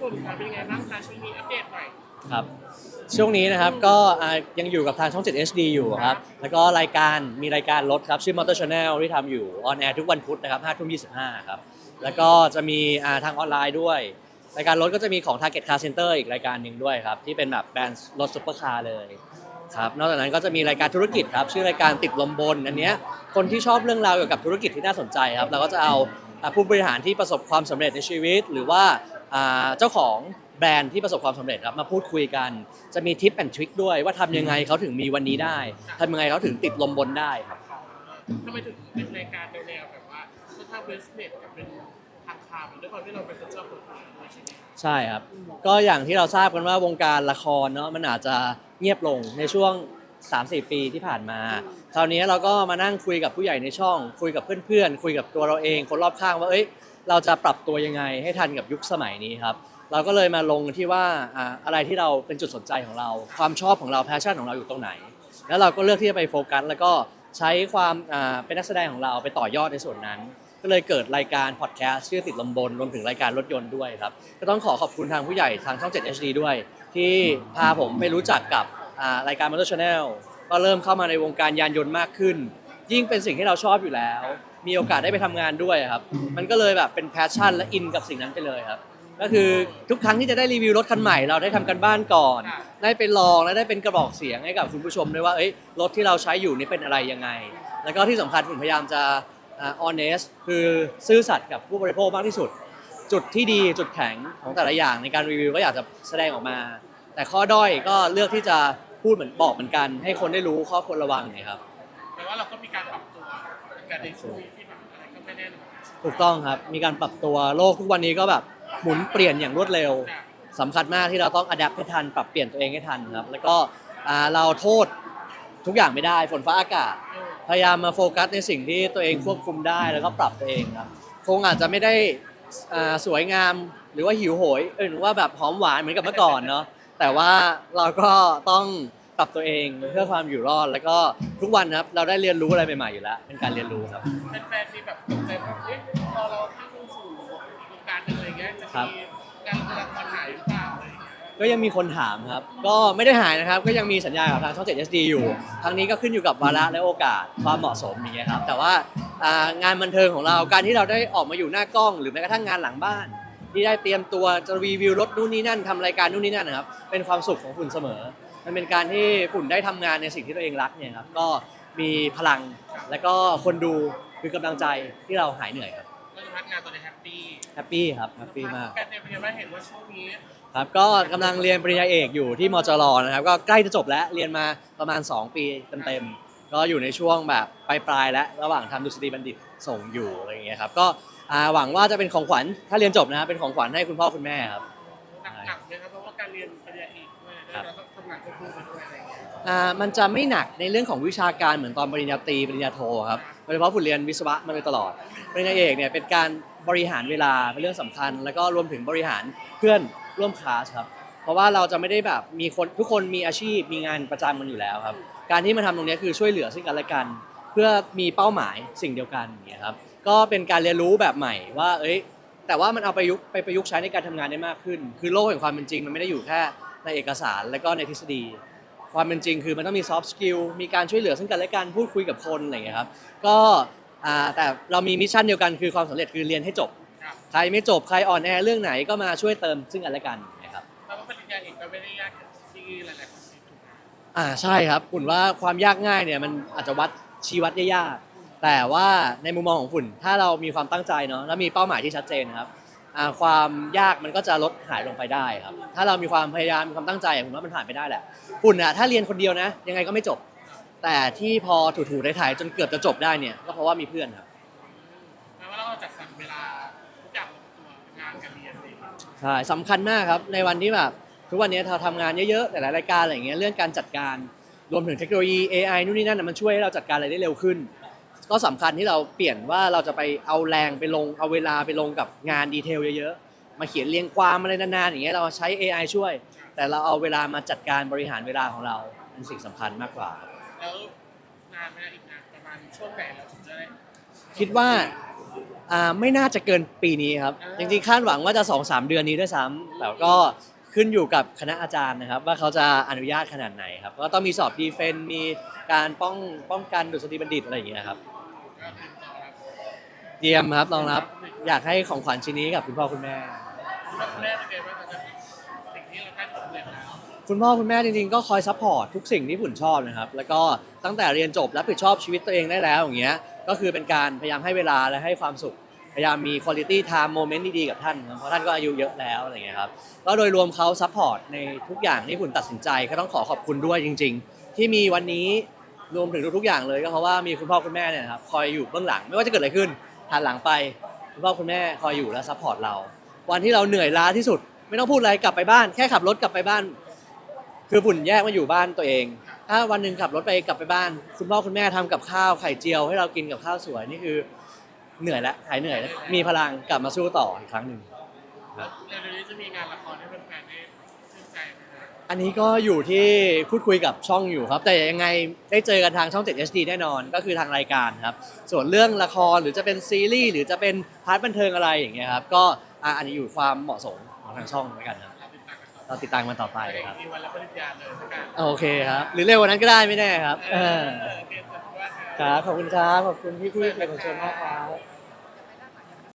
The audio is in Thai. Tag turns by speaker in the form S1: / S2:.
S1: ฝุ่นค่ะเป็นยังไงบ้างคะช่วงนี้อัปเดตหน่อย
S2: ครับช่วงนี้นะครับก็อ่ายังอยู่กับทางช่อง 7 HD อยู่ครับแล้วก็รายการมีรายการรถครับชื่อ Motor Channel ที่ทำอยู่ออนแอร์ทุกวันพุธนะครับ5ทุ่ม25ครับแล้วก็จะมีอ่าทางออนไลน์ด้วย รายการรถก็จะมีของ Target Car Center อีกรายการหนึ่งด้วยครับที่เป็นแบบแบรนด์รถซุปเปอร์คาร์เลยครับนอกจากนั้นก็จะมีรายการธุรกิจครับชื่อรายการติดลมบนอันเนี้ยคนที่ชอบเรื่องราวเกี่ยวกับธุรกิจที่น่าสนใจครับเราก็จะเอาอ่าผู้บริหารที่ประสบความสำเร็จในชีวิต หรือว่า เจ้าของแบรนด์ที่ประสบความสำเร็จครับมาพูดคุยกัน จะมีทิปแอนทริคด้วยว่าทำยังไงเขาถึงมีวันนี้ได้ทำยังไงเขาถึงติดลมบนได้ครับ
S1: ทำไมถึงเป็นรายการแนวๆแบบว่าค่อนข้างเวสเน็ตกับเป็นทางคามด้วยความที่เราเป็นคนชอบคนอื่นด้วยใช่ไหม
S2: ใช่ครับ ก็อย่างที่เราทราบกันว่าวงการละครเนาะมันอาจจะเงียบลงในช่วง 3-4 ปีที่ผ่านมา คราวนี้เราก็มานั่งคุยกับผู้ใหญ่ในช่อง คุยกับเพื่อนๆ คุยกับตัวเราเอง คนรอบข้างว่าเอ้ย เราจะปรับตัวยังไงให้ทันกับยุคสมัยนี้ครับ เราก็เลยมาลงที่ว่าอ่าอะไรที่เราเป็นจุดสนใจของเรา ความชอบของเราแพชชั่นของเราอยู่ตรงไหน แล้วเราก็เลือกที่จะไปโฟกัสแล้วก็ใช้ความอ่าเป็นนักแสดงของเราไปต่อยอดในส่วนนั้น ก็เลยเกิดรายการพอดแคสต์ชื่อติดลมบนรวมถึงรายการรถยนต์ด้วยครับ ก็ต้องขอขอบคุณทางผู้ใหญ่ทางช่อง 7 HD ด้วย ที่พาผมไปรู้จักกับอ่ารายการ Motor Channel ก็เริ่มเข้ามาในวงการยานยนต์มากขึ้น ยิ่งเป็นสิ่งที่เราชอบอยู่แล้ว มีโอกาสได้ไปทำงานด้วยครับ มันก็เลยแบบเป็นแพชชั่นและอินกับสิ่งนั้นไปเลยครับ ก็คือทุกครั้งที่จะได้รีวิวรถคันใหม่ เราได้ทำกันบ้านก่อนได้ไปลองและได้เป็นกระบอกเสียงให้กับคุณผู้ชมด้วยว่าเอ้ยรถที่เราใช้อยู่นี่เป็นอะไรยังไง แล้วก็ที่สำคัญผมพยายามจะอ่า honest คือซื่อสัตย์กับผู้บริโภคมากที่สุด จุดที่ดีจุดแข็งของแต่ละอย่างในการรีวิวก็อยากจะแสดงออกมา แต่ข้อด้อยก็เลือกที่จะพูดเหมือนบอกเหมือนกัน ให้คนได้รู้ข้อควรระวังเนี่ยครับ
S1: แต่ว่าเราก็มีการปรับ กันในช่วงที่แบบอะไรก็ไม่แน่นอน
S2: ถูกต้องครับ มีการปรับตัวโลกทุกวันนี้ก็แบบหมุนเปลี่ยนอย่างรวดเร็ว
S1: ค่ะ
S2: สำคัญมากที่เราต้องอัดแอปให้ทัน ปรับเปลี่ยนตัวเองให้ทันครับ แล้วก็อ่าเราโทษทุกอย่างไม่ได้ฝนฟ้าอากาศ พยายามมาโฟกัสในสิ่งที่ตัวเองควบคุมได้แล้วก็ปรับตัวเองครับ คงอาจจะไม่ได้อ่าสวยงามหรือว่าหิวโหยเออหรือว่าแบบหอมหวานเหมือนกับเมื่อก่อนเนาะแต่ว่าเราก็ต้อง ปรับตัวเองเพื่อความอยู่รอด แล้วก็ทุกวันครับเราได้เรียนรู้อะไรใหม่ๆอยู่แล้ว เป็นการเรียนรู้ครับ
S1: แฟนๆมีแบบตกใจว่าเอ๊ะพอเราเข้าสู่วงการหนึงอะไรเงี้ยจะ
S2: ครับ
S1: มีการละครหายหรือเปล่าอะไรอย่างเงี้ย
S2: ก็ยังมีคนถามครับ ก็ไม่ได้หายนะครับ ก็ยังมีสัญญากับทางช่อง7 SD อยู่ทั้งนี้ก็ขึ้นอยู่กับวาระและโอกาสความเหมาะสมอย่างเงี้ยครับ แต่ว่าอ่างานบันเทิงของเราการที่เราได้ออกมาอยู่หน้ากล้อง หรือแม้กระทั่งงานหลังบ้าน ที่ได้เตรียมตัวจะรีวิวรถนู่นนี่นั่นทำรายการนู่นนี่นั่นนะครับ เป็นความสุขของคุณเสมอ มันเป็นการที่คุณได้ทำงานในสิ่งที่ตัวเองรักเนี่ยครับก็มีพลังแล้วก็คนดูคือกำลังใจที่เราหายเหนื่อยครับ
S1: ก็จะพักงานตอนนี้แฮปปี้
S2: แฮปปี้ครับแฮปปี้มาก
S1: การเนี่ยเป็นยังไงบ้างเห็นว่าช่วงนี้
S2: ครับก็กำลังเรียนปริญญาเอกอยู่ที่มจรนะครับ ก็ใกล้จะจบแล้วเรียนมาประมาณ 2 ปีเต็มๆก็อยู่ในช่วงแบบปลายๆแล้วระหว่างทำดุษฎีบัณฑิตส่งอยู่อะไรอย่างเงี้ยครับก็อ่าหวังว่าจะเป็นของขวัญถ้าเรียนจบนะครับเป็นของขวัญให้คุณพ่อคุณแม่ครับ
S1: เราต้องทำงานควบคู่ไปด้วยอะไรอย่างเงี้ย
S2: อ่ามันจะไม่หนักในเรื่องของวิชาการเหมือนตอนปริญญาตรีปริญญาโทครับโดยเฉพาะฝุ่นเรียนวิศวะมาโดยตลอดปริญญาเอกเนี่ยเป็นการบริหารเวลาเป็นเรื่องสำคัญ แล้วก็รวมถึงบริหารเพื่อนร่วมคลาสครับเพราะว่าเราจะไม่ได้แบบมีคนทุกคนมีอาชีพมีงานประจำกันอยู่แล้วครับการที่มาทำตรงเนี้ยคือช่วยเหลือซึ่งกันและกัน เพื่อมีเป้าหมายสิ่งเดียวกันอย่างเงี้ยครับก็เป็นการเรียนรู้แบบใหม่ว่าเอ้ยแต่ว่ามันเอาไปยุกต์ไปประยุกต์ใช้ในการทำงานได้มากขึ้น คือโลกแห่งความเป็นจริงมันไม่ได้อยู่แค่ ในเอกสารและก็ในทฤษฎี ความเป็นจริงคือมันต้องมี soft skill มีการช่วยเหลือซึ่งกันและกันพูดคุยกับคนอะไรอย่างเงี้ยครับก็อ่าแต่เรามีมิชชั่นเดียวกันคือความสำเร็จคือเรียนให้จบ
S1: ครับ
S2: ใครไม่จบใครอ่อนแอเรื่องไหนก็มาช่วยเติมซึ่งกันและกันนะครับ
S1: แล้วก็ปริญญาเอกก็ไม่ได้ยากอย่างที่หลายๆคนคิดถูกไหม
S2: อ่าใช่ครับฝุ่นว่าความยากง่ายเนี่ยมันอาจจะวัดชี้วัดได้ยากแต่ว่าในมุมมองของฝุ่นถ้าเรามีความตั้งใจเนาะแล้วมีเป้าหมายที่ชัดเจนนะครับอ่า ความยากมันก็จะลดหายลงไปได้ครับ ถ้าเรามีความพยายามมีความตั้งใจผมว่ามันผ่านไปได้แหละฝุ่นอะถ้าเรียนคนเดียวนะ ยังไงก็ไม่จบ แต่ที่พอถูๆถ่ายๆจนเกือบจะจบได้เนี่ยก็เพราะว่ามีเพื่อนครับ
S1: แปลว่าเราจัดสรรเวลาทุกอย่างลงตัวงานการเรียนอะไรอย่างเงี้ย
S2: ใช่สำคัญมากครับในวันที่แบบทุกวันนี้เราทำงานเยอะๆแต่หลายรายการอะไรอย่างเงี้ยเรื่องการจัดการรวมถึงเทคโนโลยี AI นู่นนี่นั่นนะมันช่วยให้เราจัดการอะไรได้เร็วขึ้น ก็สำคัญที่เราเปลี่ยนว่าเราจะไปเอาแรงไปลงเอาเวลาไปลงกับงานดีเทลเยอะๆ มาเขียนเรียงความอะไรนานๆอย่างเงี้ยเราใช้ AI ช่วย แต่เราเอาเวลามาจัดการบริหารเวลาของเราเป็นสิ่งสำคัญมากกว่า
S1: แล้วนานไหมอีกนานประมาณช่วงไหนเราถึงจะได้
S2: คิดว่าอ่าไม่น่าจะเกินปีนี้ครับ จริงๆคาดหวังว่าจะ2-3เดือนนี้ด้วยซ้ำแต่ก็ขึ้นอยู่กับคณะอาจารย์นะครับ ว่าเขาจะอนุญาตขนาดไหนครับ ก็ต้องมีสอบดีเฟนมีการป้องป้องกันดุษฎีบัณฑิตอะไรอย่างเงี้ยครับ
S1: ก็ติดต่อครับ
S2: เตรียมครับรองรับ อยากให้ของขวัญชิ้นนี้กับคุณพ่อคุณแม่
S1: คุณพ่อคุณแม่เป็นไงบ้างครับสิ่งที่เราใกล้จะสำเร็จแล้ว
S2: คุณพ่อคุณแม่จริงๆก็คอยซัพพอร์ตทุกสิ่งที่ผุ่นชอบนะครับ แล้วก็ตั้งแต่เรียนจบรับผิดชอบชีวิตตัวเองได้แล้วอย่างเงี้ย ก็คือเป็นการพยายามให้เวลาและให้ความสุข พยายามมีคุณ i t y time โมเมนต์ดีๆกับท่านเพราะท่านก็อายุเยอะแล้วอะไรเงี้ยครับ ก็โดยรวมเขาซัพพอร์ตในทุกอย่างที่ผุ่นตัดสินใจ ก็ต้องขอขอบคุณด้วยจริง ๆ ที่มีวันนี้ รวมถึงทุกๆอย่างเลยก็เพราะว่ามีคุณพ่อคุณแม่เนี่ยนะครับคอยอยู่เบื้องหลังไม่ว่าจะเกิดอะไรขึ้นหันหลังไปคุณพ่อคุณแม่คอยอยู่และซัพพอร์ตเรา วันที่เราเหนื่อยล้าที่สุด ไม่ต้องพูดอะไรกลับไปบ้านแค่ขับรถกลับไปบ้าน คือฝุ่นแยกมาอยู่บ้านตัวเอง ถ้าวันหนึ่งขับรถไปกลับไปบ้าน คุณพ่อคุณแม่ทำกับข้าวไข่เจียว ให้เรากินกับข้าวสวยนี่คือเหนื่อยแล้วหายเหนื่อยแล้วมีพลังกลับมาสู้ต่ออีกครั้งหนึ่ง
S1: เร็วๆนี้จะมีงานละครให้แฟนๆได้
S2: อันนี้ก็อยู่ที่พูดคุยกับช่องอยู่ครับ แต่ยังไงได้เจอกันทางช่อง 7 HD แน่นอนก็คือทางรายการครับ ส่วนเรื่องละครหรือจะเป็นซีรีส์หรือจะเป็นพาร์ทบันเทิงอะไรอย่างเงี้ยครับก็อะอันนี้อยู่ความเหมาะสมของทางช่องเหมือนกันครับ
S1: เราติดตามกันต่อ
S2: เราติดตามมันต่อไป
S1: ไป
S2: ครับ
S1: มีวันรับปริญญาเลยละกัน
S2: โอเคครับ หรือเร็วกว่านั้นก็ได้ไม่แน่ครับ
S1: เอ
S2: เอ
S1: อ
S2: อ
S1: เตรียมตัวว่า
S2: ครับขอบคุณครับขอบคุณพี่ๆที่เป็นคนชวนมากครับ